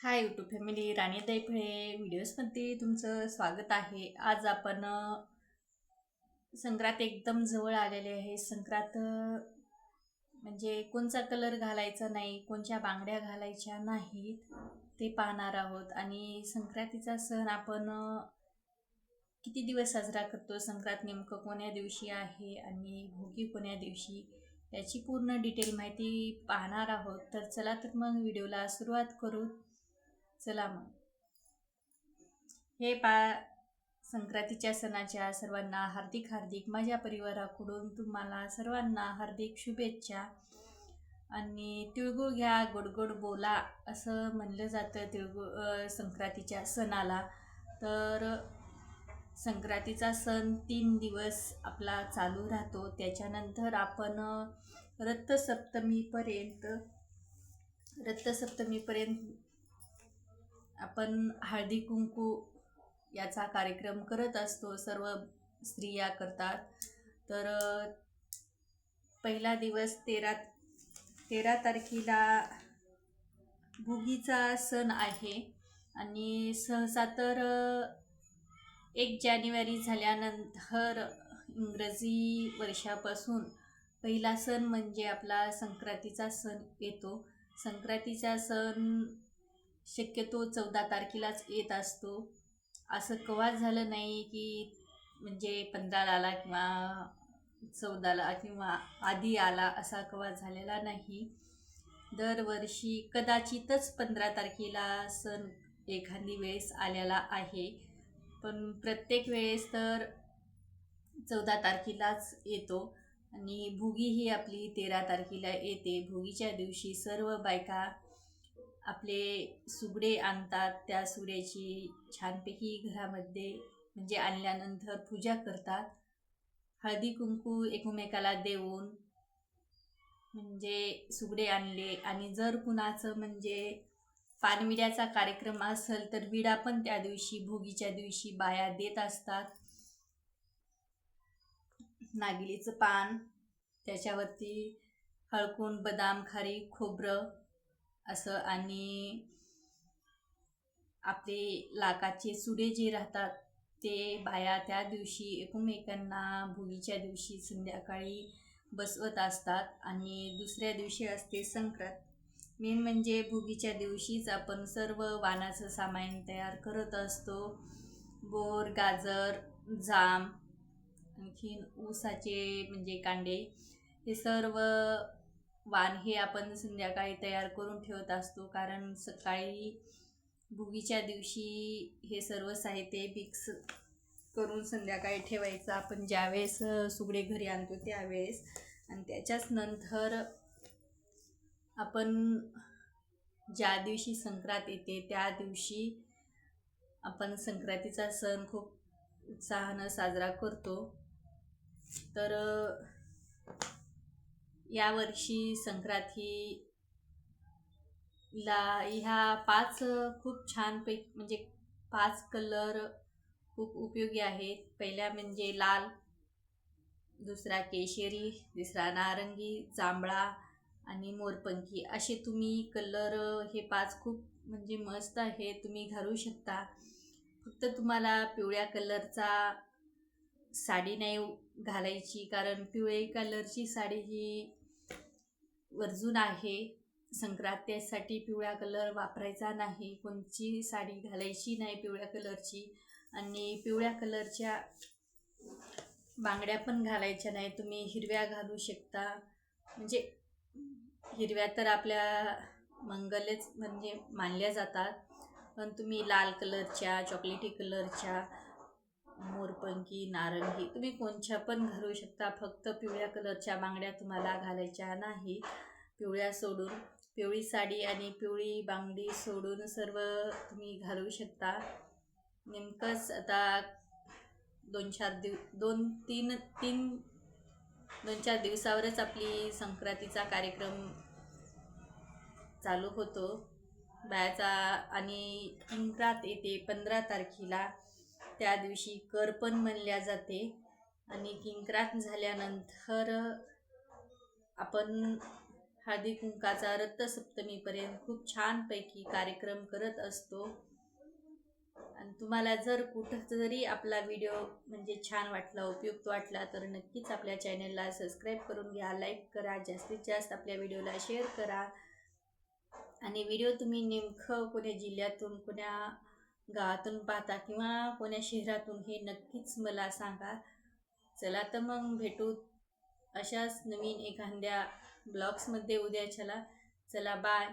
Hi YouTube family राणी दैफळे व्हिडिओजमध्ये तुमचं स्वागत आहे. आज आपण संक्रांत एकदम जवळ आलेले आहे. संक्रांत म्हणजे कोणचा कलर घालायचा नाही कोणत्या बांगड्या घालायच्या नाहीत ते पाहणार आहोत. आणि संक्रांतीचा सण आपण किती दिवस साजरा करतो? संक्रांत नेमकं कोण्या दिवशी आहे आणि भोगी कोण्या दिवशी? याची पूर्ण डिटेल माहिती पाहणार आहोत. तर चला तर मग व्हिडिओला सुरुवात करू. चला मग. हे पा संक्रांतीच्या सणाच्या सर्वांना हार्दिक हार्दिक माझ्या परिवाराकडून तुम्हाला सर्वांना हार्दिक शुभेच्छा. आणि तिळगुळ घ्या गोड गोड बोला असं म्हणलं जातं तिळगुळ संक्रांतीच्या सणाला. तर संक्रांतीचा सण तीन दिवस आपला चालू राहतो. त्याच्यानंतर आपण रथसप्तमीपर्यंत रथसप्तमीपर्यंत आपण हळदी कुंकू याचा कार्यक्रम करत असतो सर्व स्त्रिया करतात. तर पहिला दिवस तेरा तेरा तारखेला भुगीचा सण आहे. आणि सहसा तर एक जानेवारी झाल्यानंतर इंग्रजी वर्षापासून पहिला सण म्हणजे आपला संक्रांतीचा सण येतो. संक्रांतीचा सण शक्यतो चौदा तारखेलाच येत असतो. असं कवाच झालं नाही की म्हणजे पंधराला आला किंवा चौदाला किंवा आधी आला असा कवाच झालेला नाही. दरवर्षी कदाचितच पंधरा तारखेला सण एखादी वेळेस आलेला आहे. पण प्रत्येक वेळेस तर चौदा तारखेलाच येतो आणि भोगी ही आपली तेरा तारखेला येते. भोगीच्या दिवशी सर्व बायका आपले सुगडे आणतात त्या सुगड्याची छानपैकी घरामध्ये म्हणजे आणल्यानंतर पूजा करतात. हळदी कुंकू एकमेकाला देऊन म्हणजे सुगडे आणले. आणि जर कुणाचं म्हणजे पानविड्याचा कार्यक्रम असेल तर विडा पण त्या दिवशी भोगीच्या दिवशी बाया देत असतात. नागिलीचं पान त्याच्यावरती हळकून बदाम खारी खोबरं असं आणि आपले लाकाचे सुडे जे राहतात ते बाया त्या दिवशी एकमेकांना भोगीच्या दिवशी संध्याकाळी बसवत असतात आणि दुसऱ्या दिवशी असते संक्रांत. मेन म्हणजे भोगीच्या दिवशीच आपण सर्व वाणाचं सामान तयार करत असतो. बोर गाजर जाम आणखीन ऊसाचे म्हणजे कांडे हे सर्व वाण हे आपण संध्याकाळी तयार करून ठेवत असतो. कारण सकाळी भुगीच्या दिवशी हे सर्व साहित्य मिक्स करून संध्याकाळी ठेवायचं. आपण ज्यावेळेस सुगडे घरी आणतो त्यावेळेस. आणि त्याच्याच नंतर आपण ज्या दिवशी संक्रांत येते त्या दिवशी आपण संक्रांतीचा सण खूप उत्साहानं साजरा करतो. तर यावर्षी संक्रांती ला ह्या पाच खूप छानपैकी म्हणजे पाच कलर खूप उपयोगी आहेत. पहिल्या म्हणजे लाल दुसरा केशरी तिसरा नारंगी जांभळा आणि मोरपंखी. असे तुम्ही कलर हे पाच खूप म्हणजे मस्त आहे तुम्ही घालू शकता. फक्त तुम्हाला पिवळ्या कलरचा साडी नाही घालायची कारण पिवळे कलरची साडी ही वर्जून आहे. संक्रांतीसाठी पिवळा कलर वापरायचा नाही. कोणची साडी घालायची नाही पिवळ्या कलरची. आणि पिवळ्या कलरच्या बांगड्या पण घालायच्या नाही. तुम्ही हिरव्या घालू शकता. म्हणजे हिरव्या तर आपल्या मंगलच म्हणजे मानल्या जातात. पण तुम्ही लाल कलरच्या चॉकलेटी कलरच्या मोरपंखी नारंगी तुम्ही कोणच्या पण घालू शकता. फक्त पिवळ्या कलरच्या बांगड्या तुम्हाला घालायच्या नाही. पिवळ्या सोडून पिवळी साडी आणि पिवळी बांगडी सोडून सर्व तुम्ही घालू शकता. नेमकंच आता दोन चार दिव दोन तीन तीन दोन चार दिवसावरच आपली संक्रांतीचा कार्यक्रम चालू होतो. बायाचा आणि किंक्रात येते पंधरा तारखेला. त्या दिवशी कर पण म्हणल्या जाते आणि किंक्रात झाल्यानंतर आपण हळदी कुंकाचा रथसप्तमीपर्यंत खूप छानपैकी कार्यक्रम करत असतो. आणि तुम्हाला जर कुठं जरी आपला व्हिडिओ म्हणजे छान वाटला उपयुक्त वाटला तर नक्कीच आपल्या चॅनलला सबस्क्राईब करून घ्या लाईक करा जास्तीत जास्त आपल्या व्हिडिओला शेअर करा. आणि व्हिडिओ तुम्ही नेमकं कोण्या जिल्ह्यातून कोण्या गावातून पाहता किंवा कोण्या शहरातून हे नक्कीच मला सांगा. चला तर मग भेटू अशाच नवीन एखाद्या ब्लॉग्समध्ये चला चला बाय